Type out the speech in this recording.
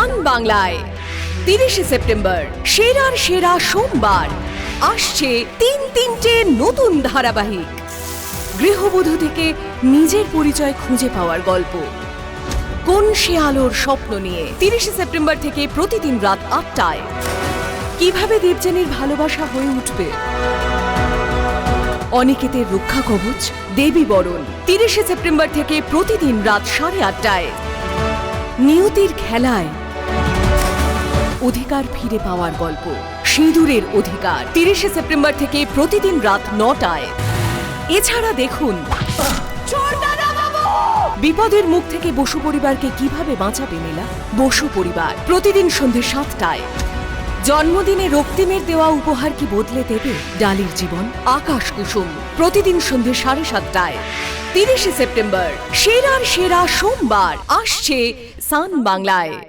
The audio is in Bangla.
সান বাংলায়। তিরিশে সেপ্টেম্বর, সেরার সেরা সোমবার। আসছে তিন তিনটে নতুন ধারাবাহিক। গৃহবধূ থেকে নিজের পরিচয় খুঁজে পাওয়ার গল্প। কোন সে আলোর স্বপ্ন নিয়ে তিরিশে সেপ্টেম্বর থেকে প্রতিদিন রাত আটটায়। কীভাবে দেবযানীর ভালোবাসা হয়ে উঠবে? অনিকেতের রক্ষা কবচ, দেবী বরণ, তিরিশে সেপ্টেম্বর থেকে প্রতিদিন রাত সাড়ে আটটায়। নিয়তির খেলায় অধিকার ফিরে পাওয়ার গল্প। সিঁদুরের অধিকার। তিরিশে সেপ্টেম্বর থেকে প্রতিদিন রাত নটায়। এছাড়া দেখুন, বিপদের মুখ থেকে বসু পরিবারকে কীভাবে বাঁচাবে মেলা? বসু পরিবার প্রতিদিন সন্ধে সাতটায়। জন্মদিনে রক্তিমের দেওয়া উপহার কি বদলে দেবে ডালির জীবন? আকাশ কুসুম প্রতিদিন সন্ধে সাড়ে সাতটায়। তিরিশে সেপ্টেম্বর, সেরার সেরা সোমবার, আসছে সান বাংলায়।